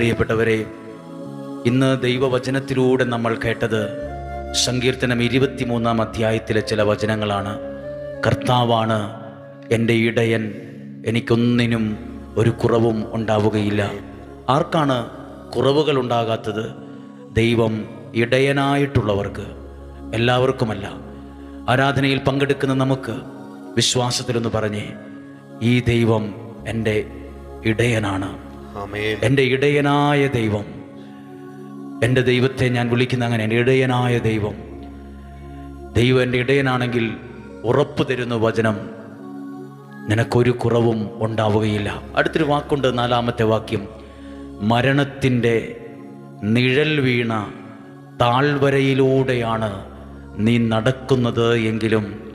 പ്രിയപ്പെട്ടവരെ ഇന്ന് ദൈവവചനത്തിലൂടെ നമ്മൾ കേട്ടത് സങ്കീർത്തനം ഇരുപത്തിമൂന്നാം അധ്യായത്തിലെ ചില വചനങ്ങളാണ്. കർത്താവാണ് എന്റെ ഇടയൻ എനിക്കൊന്നിനും ഒരു കുറവും ഉണ്ടാവുകയില്ല. ആർക്കാണ് കുറവുകൾ ഉണ്ടാകാത്തത്? ദൈവം ഇടയനായിട്ടുള്ളവർക്ക് എല്ലാവർക്കുമല്ല. ആരാധനയിൽ പങ്കെടുക്കുന്ന നമുക്ക് വിശ്വാസത്തിലൊന്ന് പറഞ്ഞേ ഈ ദൈവം എന്റെ ഇടയനാണ്. എന്റെ ഇടയനായ ദൈവം എന്റെ ദൈവത്തെ ഞാൻ വിളിക്കുന്ന അങ്ങനെ എന്റെ ഇടയനായ ദൈവം ദൈവം എന്റെ ഇടയനാണെങ്കിൽ ഉറപ്പ് തരുന്ന വചനം നിനക്കൊരു കുറവും ഉണ്ടാവുകയില്ല. അടുത്തൊരു വാക്കുണ്ട് നാലാമത്തെ വാക്യം. മരണത്തിന്റെ നിഴൽ വീണ താഴ്വരയിലൂടെയാണ് നീ നടക്കുന്നത് എങ്കിലും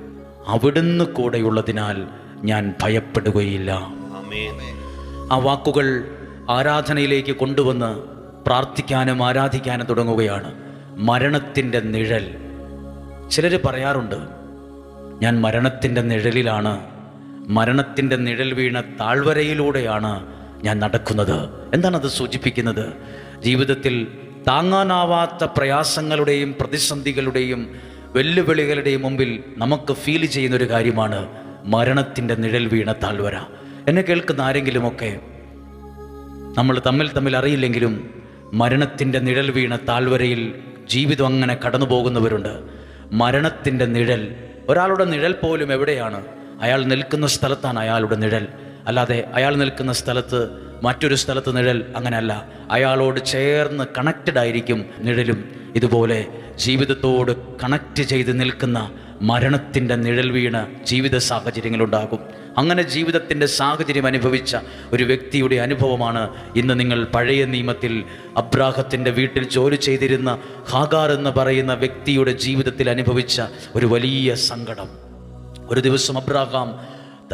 അവിടുന്ന് കൂടെയുള്ളതിനാൽ ഞാൻ ഭയപ്പെടുകയില്ല. ആ വാക്കുകൾ ആരാധനയിലേക്ക് കൊണ്ടുവന്ന് പ്രാർത്ഥിക്കാനും ആരാധിക്കാനും തുടങ്ങുകയാണ്. മരണത്തിന്റെ നിഴൽ. ചിലർ പറയാറുണ്ട് ഞാൻ മരണത്തിന്റെ നിഴലിലാണ്. മരണത്തിന്റെ നിഴൽ വീണ താഴ്വരയിലൂടെയാണ് ഞാൻ നടക്കുന്നത്. എന്താണത് സൂചിപ്പിക്കുന്നത്? ജീവിതത്തിൽ താങ്ങാനാവാത്ത പ്രയാസങ്ങളുടെയും പ്രതിസന്ധികളുടെയും വെല്ലുവിളികളുടെയും മുമ്പിൽ നമുക്ക് ഫീൽ ചെയ്യുന്ന ഒരു കാര്യമാണ് മരണത്തിന്റെ നിഴൽ വീണ താഴ്വര. എന്നെ കേൾക്കുന്ന ആരെങ്കിലുമൊക്കെ നമ്മൾ തമ്മിൽ തമ്മിൽ അറിയില്ലെങ്കിലും മരണത്തിന്റെ നിഴൽ വീണ താഴ്വരയിൽ ജീവിതം അങ്ങനെ കടന്നു പോകുന്നവരുണ്ട്. മരണത്തിന്റെ നിഴൽ ഒരാളുടെ നിഴൽ പോലും എവിടെയാണ്? അയാൾ നിൽക്കുന്ന സ്ഥലത്താണ് അയാളുടെ നിഴൽ. അല്ലാതെ അയാൾ നിൽക്കുന്ന സ്ഥലത്ത് മറ്റൊരു സ്ഥലത്ത് നിഴൽ അങ്ങനെയല്ല. അയാളോട് ചേർന്ന് കണക്റ്റഡ് ആയിരിക്കും നിഴലും. ഇതുപോലെ ജീവിതത്തോട് കണക്റ്റ് ചെയ്ത് നിൽക്കുന്ന മരണത്തിന്റെ നിഴൽ വീണ ജീവിത സാഹചര്യങ്ങളുണ്ടാകും. അങ്ങനെ ജീവിതത്തിന്റെ സാഹചര്യം അനുഭവിച്ച ഒരു വ്യക്തിയുടെ അനുഭവമാണ് ഇന്ന് നിങ്ങൾ പഴയ നിയമത്തിൽ അബ്രാഹത്തിന്റെ വീട്ടിൽ ജോലി ചെയ്തിരുന്ന ഹാഗാർ എന്ന് പറയുന്ന വ്യക്തിയുടെ ജീവിതത്തിൽ അനുഭവിച്ച ഒരു വലിയ സങ്കടം. ഒരു ദിവസം അബ്രാഹാം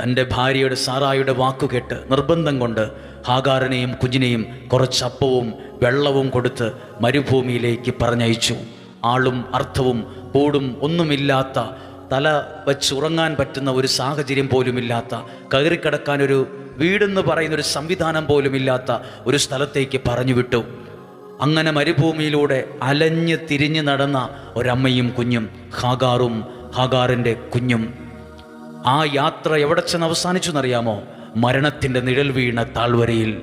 തന്റെ ഭാര്യയുടെ സാറായുടെ വാക്കുകേട്ട് നിർബന്ധം കൊണ്ട് ഹാഗാറിനെയും കുഞ്ഞിനെയും കുറച്ച് അപ്പവും വെള്ളവും കൊടുത്ത് മരുഭൂമിയിലേക്ക് പറഞ്ഞയച്ചു. ആളും അർത്ഥവും കൂടും ഒന്നുമില്ലാത്ത തല വച്ച് ഉറങ്ങാൻ പറ്റുന്ന ഒരു സാഹചര്യം പോലുമില്ലാത്ത കയറിക്കിടക്കാൻ ഒരു വീടെന്ന് പറയുന്ന ഒരു സംവിധാനം പോലുമില്ലാത്ത ഒരു സ്ഥലത്തേക്ക് പറഞ്ഞു വിട്ടു അങ്ങനെ മരുഭൂമിയിലൂടെ അലഞ്ഞ് തിരിഞ്ഞ് നടന്ന ഒരമ്മയും കുഞ്ഞും ഹാഗാറും ഹാഗാറിന്റെ കുഞ്ഞും. ആ യാത്ര എവിടെ ചെന്ന് അവസാനിച്ചു എന്നറിയാമോ മരണത്തിന്റെ നിഴൽ വീണ താഴ്വരയിൽ.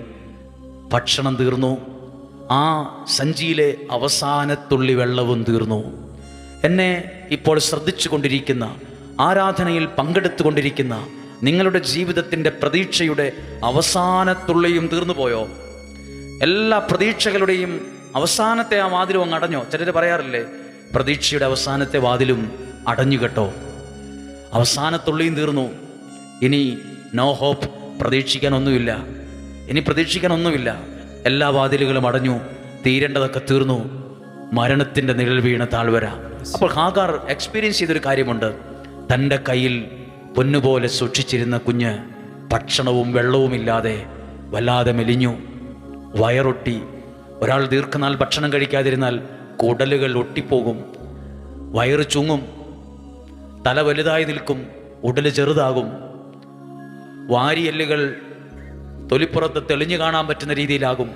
ഭക്ഷണം തീർന്നു. ആ സഞ്ചിയിലെ അവസാനത്തുള്ളി വെള്ളവും തീർന്നു. എന്നെ ഇപ്പോൾ ശ്രദ്ധിച്ചു കൊണ്ടിരിക്കുന്ന ആരാധനയിൽ പങ്കെടുത്തുകൊണ്ടിരിക്കുന്ന നിങ്ങളുടെ ജീവിതത്തിന്റെ പ്രതീക്ഷയുടെ അവസാനത്തുള്ളിയും തീർന്നുപോയോ? എല്ലാ പ്രതീക്ഷകളുടെയും അവസാനത്തെ ആ വാതിലും അങ്ങ് അടഞ്ഞോ? ചിലർ പറയാറില്ലേ പ്രതീക്ഷയുടെ അവസാനത്തെ വാതിലും അടഞ്ഞു കേട്ടോ? അവസാനത്തുള്ളിയും തീർന്നു. ഇനി നോ ഹോപ്പ് പ്രതീക്ഷിക്കാനൊന്നുമില്ല. ഇനി പ്രതീക്ഷിക്കാനൊന്നുമില്ല. എല്ലാ വാതിലുകളും അടഞ്ഞു തീരേണ്ടതൊക്കെ തീർന്നു. മരണത്തിന്റെ നിഴൽ വീണ താഴ്വര. അപ്പോൾ ഹാഗാർ എക്സ്പീരിയൻസ് ചെയ്തൊരു കാര്യമുണ്ട്. തന്റെ കയ്യിൽ പൊന്നുപോലെ സൂക്ഷിച്ചിരുന്ന കുഞ്ഞ് ഭക്ഷണവും വെള്ളവുമില്ലാതെ വല്ലാതെ മെലിഞ്ഞു. വയറൊട്ടി. ഒരാൾ ദീർഘനാൾ ഭക്ഷണം കഴിക്കാതിരുന്നാൽ കുടലുകൾ ഒട്ടിപ്പോകും. വയറ് ചുങ്ങും. തല വലുതായി നിൽക്കും. ഉടൽ ചെറുതാകും. വാരിയെല്ലുകൾ തൊലിപ്പുറത്ത് തെളിഞ്ഞു കാണാൻ പറ്റുന്ന രീതിയിലാകും.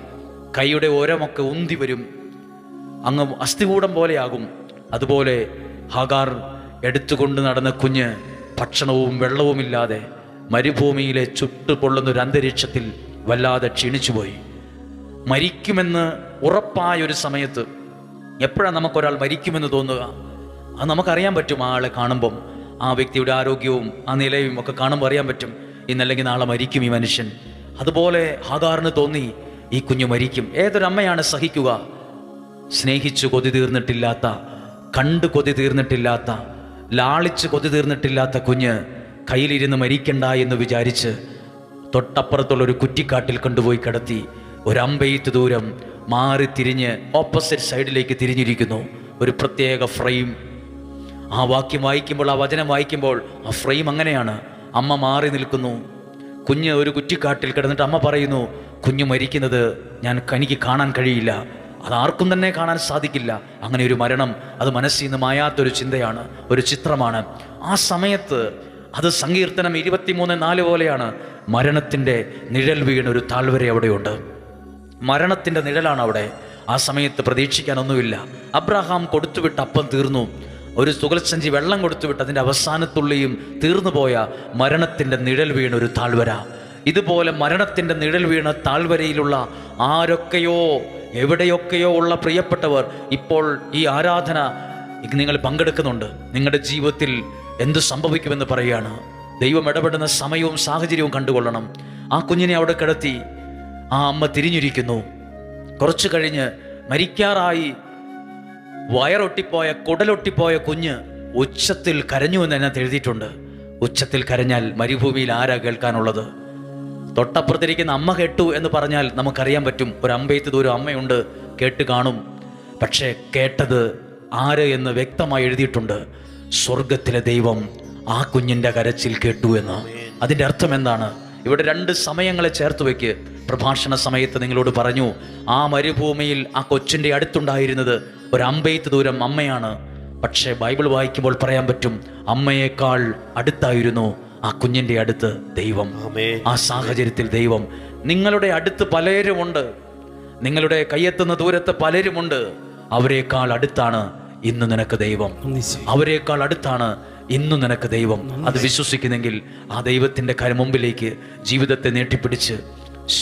കൈയുടെ ഓരമൊക്കെ ഉന്തി വരും. അങ്ങ് അസ്ഥികൂടം പോലെയാകും. അതുപോലെ ഹാഗാർ എടുത്തുകൊണ്ട് നടന്ന കുഞ്ഞ് ഭക്ഷണവും വെള്ളവുമില്ലാതെ മരുഭൂമിയിലെ ചുട്ടുപൊള്ളുന്ന ഒരു അന്തരീക്ഷത്തിൽ വല്ലാതെ ക്ഷീണിച്ചുപോയി. മരിക്കുമെന്ന് ഉറപ്പായ ഒരു സമയത്ത് എപ്പോഴാണ് നമുക്കൊരാൾ മരിക്കുമെന്ന് തോന്നുക? അത് നമുക്കറിയാൻ പറ്റും ആ ആളെ കാണുമ്പം. ആ വ്യക്തിയുടെ ആരോഗ്യവും ആ നിലയും ഒക്കെ കാണുമ്പോൾ അറിയാൻ പറ്റും. ഇന്നല്ലെങ്കിൽ നാളെ മരിക്കും ഈ മനുഷ്യൻ. അതുപോലെ ഹാഗാറിന് തോന്നി ഈ കുഞ്ഞു മരിക്കും. ഏതൊരമ്മയാണ് സഹിക്കുക? സ്നേഹിച്ചു കൊതി തീർന്നിട്ടില്ലാത്ത കണ്ട് കൊതി തീർന്നിട്ടില്ലാത്ത ലാളിച്ച് കൊതി തീർന്നിട്ടില്ലാത്ത കുഞ്ഞ് കയ്യിലിരുന്ന് മരിക്കണ്ട എന്ന് വിചാരിച്ച് തൊട്ടപ്പുറത്തുള്ള ഒരു കുറ്റിക്കാട്ടിൽ കൊണ്ടുപോയി കിടത്തി ഒരമ്പെയ്ത്ത് ദൂരം മാറി തിരിഞ്ഞ് ഓപ്പോസിറ്റ് സൈഡിലേക്ക് തിരിഞ്ഞിരിക്കുന്നു. ഒരു പ്രത്യേക ഫ്രെയിം ആ വാക്യം വായിക്കുമ്പോൾ ആ വചനം വായിക്കുമ്പോൾ ആ ഫ്രെയിം അങ്ങനെയാണ്. അമ്മ മാറി നിൽക്കുന്നു. കുഞ്ഞ് ഒരു കുറ്റിക്കാട്ടിൽ കിടന്നിട്ട് അമ്മ പറയുന്നു കുഞ്ഞു മരിക്കുന്നത് ഞാൻ എനിക്ക് കാണാൻ കഴിയില്ല. അത് ആർക്കും തന്നെ കാണാൻ സാധിക്കില്ല. അങ്ങനെ ഒരു മരണം അത് മനസ്സിൽ നിന്ന് മായാത്തൊരു ചിന്തയാണ് ഒരു ചിത്രമാണ്. ആ സമയത്ത് അത് സങ്കീർത്തനം ഇരുപത്തിമൂന്ന് നാല് പോലെയാണ്. മരണത്തിന്റെ നിഴൽ വീണ ഒരു താഴ്വര അവിടെയുണ്ട്. മരണത്തിന്റെ നിഴലാണ് അവിടെ. ആ സമയത്ത് പ്രതീക്ഷിക്കാനൊന്നുമില്ല. അബ്രഹാം കൊടുത്തുവിട്ട് അപ്പം തീർന്നു. ഒരു തുകൽസഞ്ചി വെള്ളം കൊടുത്തുവിട്ട് അതിന്റെ അവസാനത്തുള്ളിയും തീർന്നുപോയ മരണത്തിന്റെ നിഴൽ വീണ ഒരു താഴ്വര. ഇതുപോലെ മരണത്തിന്റെ നിഴൽ വീണ് താഴ്വരയിലുള്ള ആരൊക്കെയോ എവിടെയൊക്കെയോ ഉള്ള പ്രിയപ്പെട്ടവർ ഇപ്പോൾ ഈ ആരാധന നിങ്ങൾ പങ്കെടുക്കുന്നുണ്ട്. നിങ്ങളുടെ ജീവിതത്തിൽ എന്ത് സംഭവിക്കുമെന്ന് പറയുകയാണ്. ദൈവം ഇടപെടുന്ന സമയവും സാഹചര്യവും കണ്ടുകൊള്ളണം. ആ കുഞ്ഞിനെ അവിടെ കിടത്തി ആ അമ്മ തിരിഞ്ഞിരിക്കുന്നു. കുറച്ചു കഴിഞ്ഞ് മരിക്കാറായി വയറൊട്ടിപ്പോയ കുടലൊട്ടിപ്പോയ കുഞ്ഞ് ഉച്ചത്തിൽ കരഞ്ഞു എന്ന് എന്നെ എഴുതിയിട്ടുണ്ട്. ഉച്ചത്തിൽ കരഞ്ഞാൽ മരുഭൂമിയിൽ ആരാ കേൾക്കാനുള്ളത്? തൊട്ടപ്പുറത്തിരിക്കുന്ന അമ്മ കേട്ടു എന്ന് പറഞ്ഞാൽ നമുക്കറിയാൻ പറ്റും. ഒരു അമ്പയത്ത് ദൂരം അമ്മയുണ്ട്. കേട്ട് കാണും. പക്ഷേ കേട്ടത് ആര് എന്ന് വ്യക്തമായി എഴുതിയിട്ടുണ്ട്. സ്വർഗത്തിലെ ദൈവം ആ കുഞ്ഞിന്റെ കരച്ചിൽ കേട്ടു എന്ന്. അതിന്റെ അർത്ഥം എന്താണ്? ഇവിടെ രണ്ട് സമയങ്ങളെ ചേർത്ത് വയ്ക്ക് പ്രഭാഷണ സമയത്ത് നിങ്ങളോട് പറഞ്ഞു ആ മരുഭൂമിയിൽ ആ കൊച്ചിന്റെ അടുത്തുണ്ടായിരുന്നത് ഒരു അമ്പയത്ത് ദൂരം അമ്മയാണ്. പക്ഷേ ബൈബിൾ വായിക്കുമ്പോൾ പറയാൻ പറ്റും അമ്മയേക്കാൾ അടുത്തായിരുന്നു ആ കുഞ്ഞിന്റെ അടുത്ത് ദൈവം ആ സാഹചര്യത്തിൽ ദൈവം നിങ്ങളുടെ അടുത്ത് പലരുമുണ്ട്. നിങ്ങളുടെ കയ്യെത്തുന്ന ദൂരത്ത് പലരുമുണ്ട്. അവരെക്കാൾ അടുത്താണ് ഇന്ന് നിനക്ക് ദൈവം. അവരെക്കാൾ അടുത്താണ് ഇന്ന് നിനക്ക് ദൈവം. അത് വിശ്വസിക്കുന്നെങ്കിൽ ആ ദൈവത്തിന്റെ കര മുമ്പിലേക്ക് ജീവിതത്തെ നീട്ടിപ്പിടിച്ച്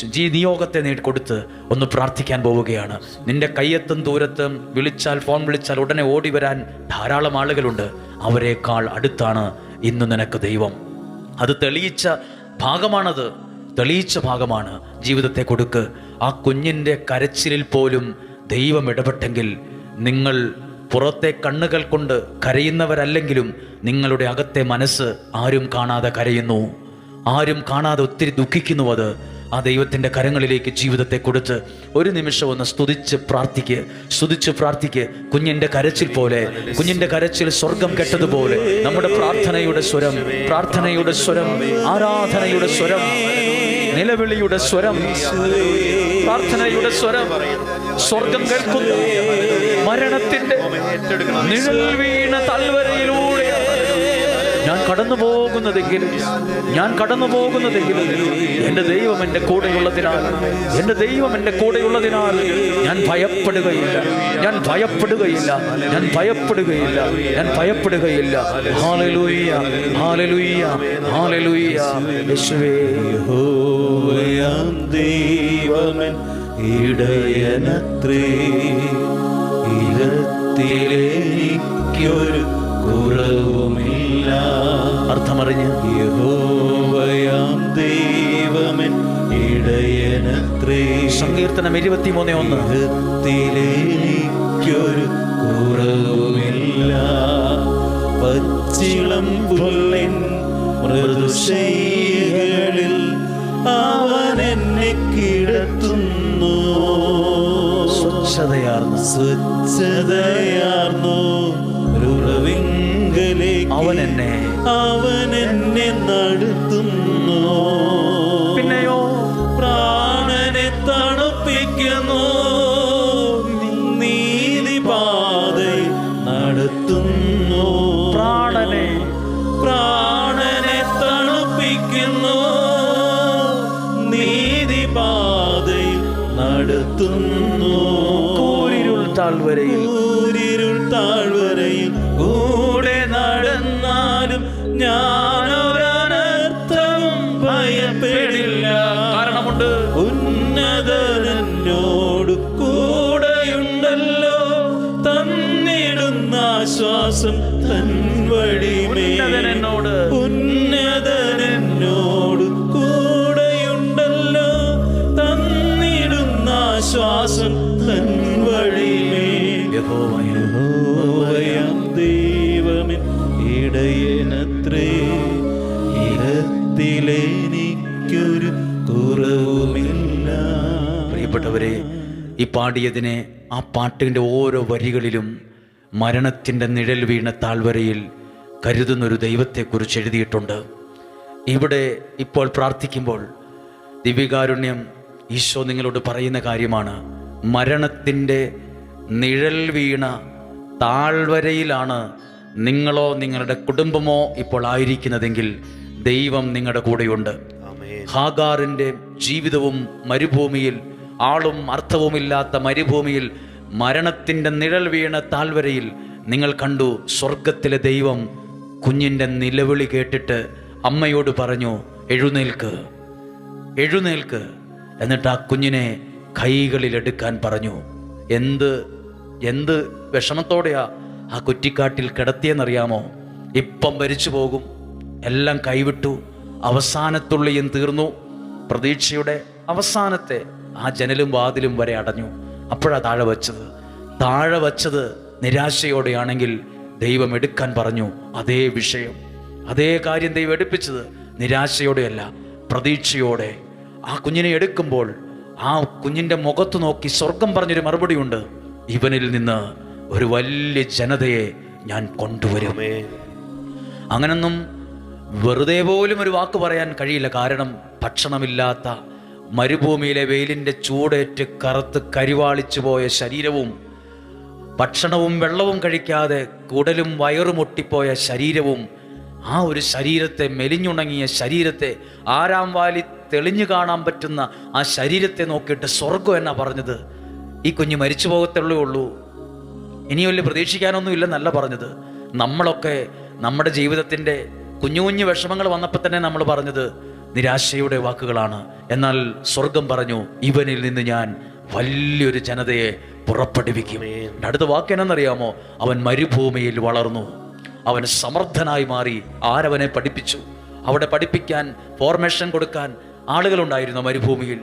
ജീ നിയോഗത്തെ നേടിക്കൊടുത്ത് കൊടുത്ത് ഒന്ന് പ്രാർത്ഥിക്കാൻ പോവുകയാണ്. നിന്റെ കയ്യെത്തും ദൂരത്തും വിളിച്ചാൽ ഫോൺ വിളിച്ചാൽ ഉടനെ ഓടി വരാൻ ധാരാളം ആളുകളുണ്ട്. അവരെക്കാൾ അടുത്താണ് ഇന്ന് നിനക്ക് ദൈവം. അത് തെളിയിച്ച ഭാഗമാണത്. തെളിയിച്ച ഭാഗമാണ് ജീവിതത്തെ കൊടുക്ക്. ആ കുഞ്ഞിന്റെ കരച്ചിലിൽ പോലും ദൈവം ഇടപെട്ടെങ്കിൽ നിങ്ങൾ പുറത്തെ കണ്ണുകൾ കൊണ്ട് കരയുന്നവരല്ലെങ്കിലും നിങ്ങളുടെ അകത്തെ മനസ്സ് ആരും കാണാതെ കരയുന്നു. ആരും കാണാതെ ഒത്തിരി ദുഃഖിക്കുന്നു അത്. ആ ദൈവത്തിന്റെ കരങ്ങളിലേക്ക് ജീവിതത്തെ കൊടുത്ത് ഒരു നിമിഷം ഒന്ന് സ്തുതിച്ച് പ്രാർത്ഥിക്ക് സ്തുതിച്ച് പ്രാർത്ഥിക്ക്. കുഞ്ഞിന്റെ കരച്ചിൽ പോലെ കുഞ്ഞിന്റെ കരച്ചിൽ സ്വർഗം കെട്ടതുപോലെ. നമ്മുടെ പ്രാർത്ഥനയുടെ സ്വരം പ്രാർത്ഥനയുടെ സ്വരം ആരാധനയുടെ സ്വരം നിലവിളിയുടെ സ്വരം പ്രാർത്ഥനയുടെ സ്വരം സ്വർഗം കേൾക്കുന്നു. മരണത്തിന്റെ നിഴൽ വീണ തൽവരയിലൂടെ ഞാൻ കടന്നു പോകുന്നതെങ്കിലും ഞാൻ കടന്നു പോകുന്നതെങ്കിലും എന്റെ ദൈവം എന്റെ കൂടെയുള്ളതിനാൽ എന്റെ ദൈവം എന്റെ കൂടെയുള്ളതിനാൽ ഞാൻ ഭയപ്പെടുകയില്ല. ഞാൻ ഭയപ്പെടുകയില്ല. ഞാൻ ഭയപ്പെടുകയില്ല. ഞാൻ ഭയപ്പെടുകയില്ല. ഹാലലുയ്യ ഹാലലുയ്യ ഹാലലുയ്യ. യേശുവേ. ഹോയാം ദൈവമൻ ഇടയനത്രേ. ഇരത്തിലേക്കൊരു കുറവുമില്ല. അർത്ഥമറിഞ്ഞ്. യഹോവയാം ദൈവമൻ സങ്കീർത്തനം ഇരുപത്തിമൂന്ന് ഒന്ന്. ഹൃത്തിലേക്കൊരു കുറവുമില്ല. പച്ചിളം പുല്ലൻ മൃദുശൈകളിൽ അവൻ എന്നെ കിടത്തുന്നു. സ്വച്ഛതയാർന്നു. സ്വച്ഛതയാർന്നു. അവൻ എന്നെ അവൻ എന്നെ നടത്തുന്നു. ആശ്വാസം തൻ വഴി ഉന്നതൻ എന്നോട് ഉന്നതനോട് കൂടെയുണ്ടല്ലോ. തന്നിടുന്ന ആശ്വാസം തൻ വഴി യഹോവയ യഹോവയാം ദൈവമേ ഇടയനത്രേ ഇടത്തിലെനിക്കൊരു കുറവുമില്ല. പ്രിയപ്പെട്ടവരെ ഈ പാടിയതിനെ ആ പാട്ടിന്റെ ഓരോ വരികളിലും മരണത്തിന്റെ നിഴൽ വീണ താഴ്വരയിൽ കരുതുന്നൊരു ദൈവത്തെക്കുറിച്ച് എഴുതിയിട്ടുണ്ട്. ഇവിടെ ഇപ്പോൾ പ്രാർത്ഥിക്കുമ്പോൾ ദിവ്യകാരുണ്യം ഈശോ നിങ്ങളോട് പറയുന്ന കാര്യമാണ്. മരണത്തിന്റെ നിഴൽ വീണ താഴ്വരയിലാണ് നിങ്ങളോ നിങ്ങളുടെ കുടുംബമോ ഇപ്പോൾ ആയിരിക്കുന്നതെങ്കിൽ ദൈവം നിങ്ങളുടെ കൂടെയുണ്ട്. ഹാഗാറിന്റെ ജീവിതവും മരുഭൂമിയിൽ ആളും അർത്ഥവുമില്ലാത്ത മരുഭൂമിയിൽ മരണത്തിന്റെ നിഴൽ വീണ താൽവരയിൽ നിങ്ങൾ കണ്ടു സ്വർഗത്തിലെ ദൈവം കുഞ്ഞിന്റെ നിലവിളി കേട്ടിട്ട് അമ്മയോട് പറഞ്ഞു എഴുന്നേൽക്ക് എഴുന്നേൽക്ക് എന്നിട്ട് ആ കുഞ്ഞിനെ കൈകളിലെടുക്കാൻ പറഞ്ഞു. എന്ത് എന്ത് വിഷമത്തോടെയാ ആ കുറ്റിക്കാട്ടിൽ കിടത്തിയെന്നറിയാമോ? ഇപ്പം മരിച്ചു പോകും. എല്ലാം കൈവിട്ടു. അവസാനത്തുള്ളിയും തീർന്നു. പ്രതീക്ഷയുടെ അവസാനത്തെ ആ ജനലും വാതിലും വരെ അടഞ്ഞു. അപ്പോഴാ താഴെ വച്ചത്. താഴെ വച്ചത് നിരാശയോടെയാണെങ്കിൽ ദൈവം എടുക്കാൻ പറഞ്ഞു അതേ വിഷയം. അതേ കാര്യം ദൈവം എടുപ്പിച്ചത് നിരാശയോടെയല്ല പ്രതീക്ഷയോടെ. ആ കുഞ്ഞിനെ എടുക്കുമ്പോൾ ആ കുഞ്ഞിന്റെ മുഖത്ത് നോക്കി സ്വർഗം പറഞ്ഞൊരു മറുപടിയുണ്ട് ഇവനിൽ നിന്ന് ഒരു വലിയ ജനതയെ ഞാൻ കൊണ്ടുവരുമേ അങ്ങനൊന്നും വെറുതെ പോലും ഒരു വാക്ക് പറയാൻ കഴിയില്ല. കാരണം ഭക്ഷണമില്ലാത്ത മരുഭൂമിയിലെ വെയിലിന്റെ ചൂടേറ്റ് കറുത്ത് കരിവാളിച്ചു പോയ ശരീരവും ഭക്ഷണവും വെള്ളവും കഴിക്കാതെ കുടലും വയറും ഒട്ടിപ്പോയ ശരീരവും ആ ഒരു ശരീരത്തെ മെലിഞ്ഞുണങ്ങിയ ശരീരത്തെ ആരാം വാലി തെളിഞ്ഞു കാണാൻ പറ്റുന്ന ആ ശരീരത്തെ നോക്കിയിട്ട് സ്വർഗം എന്നാ പറഞ്ഞത്? ഈ കുഞ്ഞ് മരിച്ചു പോകത്തുള്ളേ ഉള്ളൂ. ഇനി വലിയ പ്രതീക്ഷിക്കാനൊന്നും ഇല്ലെന്നല്ല പറഞ്ഞത്. നമ്മളൊക്കെ നമ്മുടെ ജീവിതത്തിന്റെ കുഞ്ഞു കുഞ്ഞു വിഷമങ്ങൾ വന്നപ്പോൾ തന്നെ നമ്മൾ പറഞ്ഞത് നിരാശയുടെ വാക്കുകളാണ്. എന്നാൽ സ്വർഗം പറഞ്ഞു ഇവനിൽ നിന്ന് ഞാൻ വലിയൊരു ജനതയെ പുറപ്പെടുവിക്കും. അടുത്ത വാക്ക് എന്നറിയാമോ അവൻ മരുഭൂമിയിൽ വളർന്നു. അവൻ സമർത്ഥനായി മാറി. ആരവനെ പഠിപ്പിച്ചു. അവിടെ പഠിപ്പിക്കാൻ ഫോർമേഷൻ കൊടുക്കാൻ ആളുകളുണ്ടായിരുന്നു മരുഭൂമിയിൽ.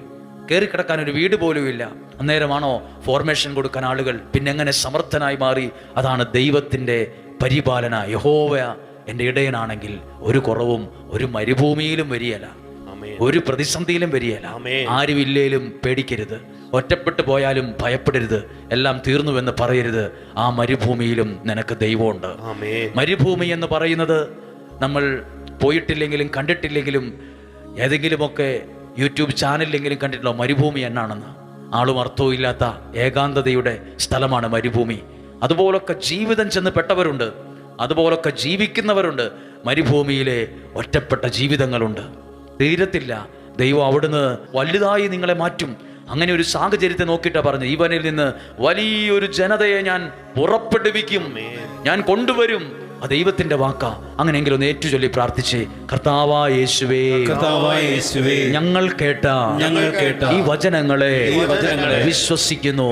കയറിക്കിടക്കാൻ ഒരു വീട് പോലുമില്ല അന്നേരമാണോ ഫോർമേഷൻ കൊടുക്കാൻ ആളുകൾ? പിന്നെ എങ്ങനെ സമർത്ഥനായി മാറി? അതാണ് ദൈവത്തിന്റെ പരിപാലന. യഹോവ എന്റെ ഇടയനാണെങ്കിൽ ഒരു കുറവും ഒരു മരുഭൂമിയിലും വരികയല്ല. ഒരു പ്രതിസന്ധിയിലും വരികയല്ല. ആരുമില്ലേലും പേടിക്കരുത്. ഒറ്റപ്പെട്ടു പോയാലും ഭയപ്പെടരുത്. എല്ലാം തീർന്നുവെന്ന് പറയരുത്. ആ മരുഭൂമിയിലും നിനക്ക് ദൈവമുണ്ട്. മരുഭൂമി എന്ന് പറയുന്നത് നമ്മൾ പോയിട്ടില്ലെങ്കിലും കണ്ടിട്ടില്ലെങ്കിലും ഏതെങ്കിലുമൊക്കെ യൂട്യൂബ് ചാനലിലെങ്കിലും കണ്ടിട്ടുള്ള മരുഭൂമി എന്നാണെന്ന്. ആളും അർത്ഥവും ഇല്ലാത്ത ഏകാന്തതയുടെ സ്ഥലമാണ് മരുഭൂമി. അതുപോലൊക്കെ ജീവിതം ചെന്ന് പെട്ടവരുണ്ട്. അതുപോലൊക്കെ ജീവിക്കുന്നവരുണ്ട്. മരുഭൂമിയിലെ ഒറ്റപ്പെട്ട ജീവിതങ്ങളുണ്ട്. തീരത്തില്ല. ദൈവം അവിടുന്ന് വലുതായി നിങ്ങളെ മാറ്റും. അങ്ങനെ ഒരു സാഹചര്യത്തെ നോക്കിയിട്ടാ പറഞ്ഞു ഇവനിൽ നിന്ന് വലിയൊരു ജനതയെ ഞാൻ പുറപ്പെടുവിക്കും. ഞാൻ കൊണ്ടുവരും. ആ ദൈവത്തിന്റെ വാക്ക അങ്ങനെയെങ്കിലും ഒന്ന് ഏറ്റുചൊല്ലി പ്രാർത്ഥിച്ച് കർത്താവാ യേശുവേ കർത്താവായ യേശുവേ ഞങ്ങൾ കേട്ട ഞങ്ങൾ കേട്ട ഈ വചനങ്ങളെ വിശ്വസിക്കുന്നു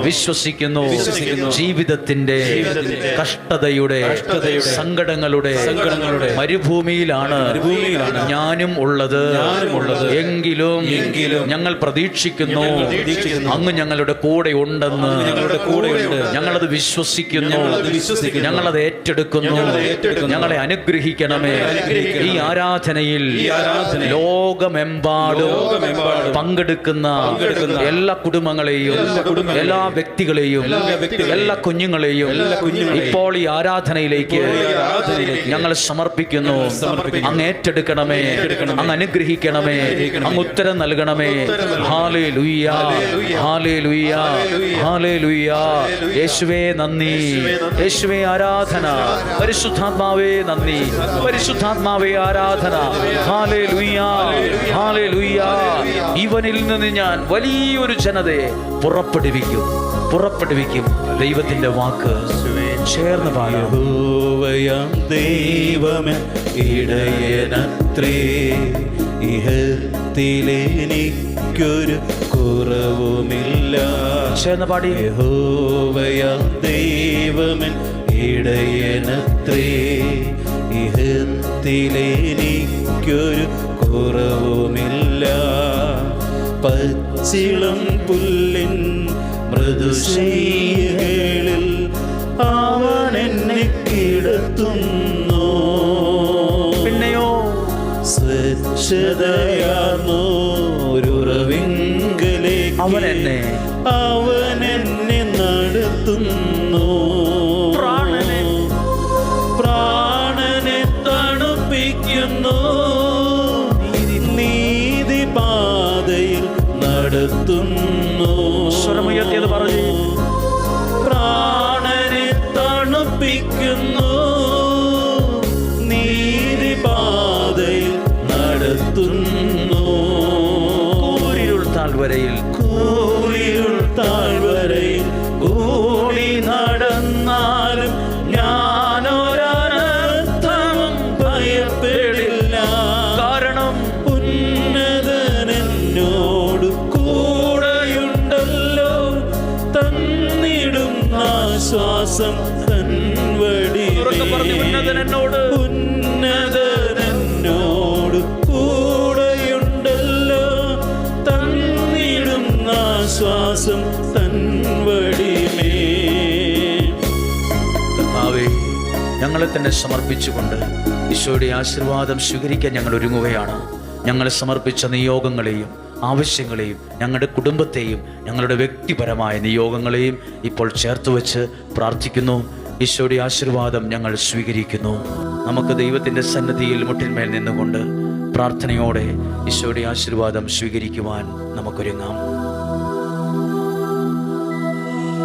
വിശ്വസിക്കുന്നു. ജീവിതത്തിന്റെ കഷ്ടതയുടെ സങ്കടങ്ങളുടെ മരുഭൂമിയിലാണ് ഞാനും ഉള്ളത്. എങ്കിലും എങ്കിലും ഞങ്ങൾ പ്രതീക്ഷിക്കുന്നു. അങ്ങ് ഞങ്ങളുടെ കൂടെ ഉണ്ടെന്ന്. ഞങ്ങളത് വിശ്വസിക്കുന്നു ഞങ്ങളത് വിശ്വസിക്കുന്നു. ഏറ്റെടുക്കുന്നു. ഞങ്ങളെ അനുഗ്രഹിക്കണമേ. ഈ ആരാധനയിൽ ലോകമെമ്പാടും പങ്കെടുക്കുന്ന എല്ലാ കുടുംബങ്ങളെയും എല്ലാ വ്യക്തികളെയും എല്ലാ കുഞ്ഞുങ്ങളെയും ഇപ്പോൾ ഈ ആരാധനയിലേക്ക് ഞങ്ങൾ സമർപ്പിക്കുന്നു. അങ്ങ് ഏറ്റെടുക്കണമേ. അങ്ങ് അനുഗ്രഹിക്കണമേ. അങ്ങ് ഉത്തരം നൽകണമേ. ഉത്തരം നൽകണമേ. ഹാലേ ലുയ്യ ഹാലേ ലുയ്യ ഹാലേ ലുയ്യ യേശുവേ നന്ദി. യേശുവേ ആരാധന. പരിശുദ്ധാത്മാവേ നന്ദി. പരിശുദ്ധാത്മാവേ ആരാധന. ഹാലേ ലുയ്യ ഹാലേ ലുയ്യ ഇവനിൽ നിന്ന് ഞാൻ വലിയൊരു ജനതയെ പുറപ്പെടുവിക്കും. പുറപ്പെടുവിക്കും ദൈവത്തിന്റെ വാക്ക്. ചേർന്ന് ദൈവമേ ഇടയനത്രേ. ഇഹത്തിലെനിക്കൊരു കുറവുമില്ല. ചേർന്ന് പാടി. യഹോവയാം ദൈവമൻ ഇടയനത്രേ ഇഹത്തിലെനിക്കൊരു കുറവുമില്ല. പച്ചിളം പുല്ലിൻ മൃദുശൈകളിൽ അവൻ എന്നെ കിടത്തുന്നു. പിന്നെയോ? സ്വച്ഛതയാർന്നോരുറവിങ്കലേക്ക് അവൻ എന്നെ. അവൻ എന്നെ നടത്തുന്നു. പാതയിൽ നടത്തുന്നു ആശ്വാസം തൻവടിമേ ഞങ്ങളെ തന്നെ സമർപ്പിച്ചുകൊണ്ട് ഈശോയുടെ ആശീർവാദം സ്വീകരിക്കാൻ ഞങ്ങൾ ഒരുങ്ങുകയാണ്. ഞങ്ങളെ സമർപ്പിച്ച നിയോഗങ്ങളെയും ആവശ്യങ്ങളെയും ഞങ്ങളുടെ കുടുംബത്തെയും ഞങ്ങളുടെ വ്യക്തിപരമായ നിയോഗങ്ങളെയും ഇപ്പോൾ ചേർത്ത് വെച്ച് പ്രാർത്ഥിക്കുന്നു. ഈശോയുടെ ആശീർവാദം ഞങ്ങൾ സ്വീകരിക്കുന്നു. നമുക്ക് ദൈവത്തിന്റെ സന്നദ്ധിയിൽ മുട്ടിന്മേൽ നിന്നുകൊണ്ട് പ്രാർത്ഥനയോടെ ഈശോയുടെ ആശീർവാദം സ്വീകരിക്കുവാൻ നമുക്കൊരുങ്ങാം.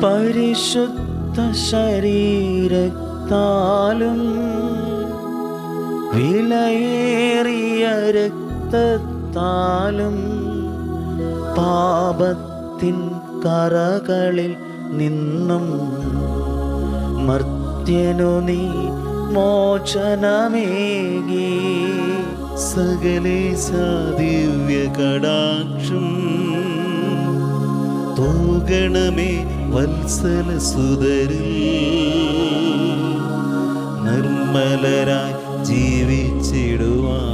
പരിശുദ്ധ ശരീരത്താലും വിലയേറിയ രക്തത്താലും പാപത്തിൻ കറകളിൽ നിന്നും മർത്യനു നീ മോചനമേകി. സകലേശ ദിവ്യ കടാക്ഷം തൂകണമേ വത്സല സുതരിൽ നിർമ്മലരായി ജീവിച്ചിടുവാൻ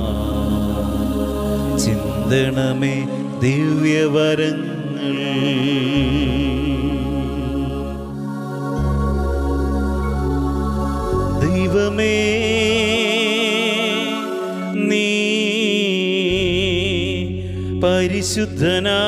ചിന്തണമേ ദിവ്യവരങ്ങൾ. ദൈവമേ നീ പരിശുദ്ധനാ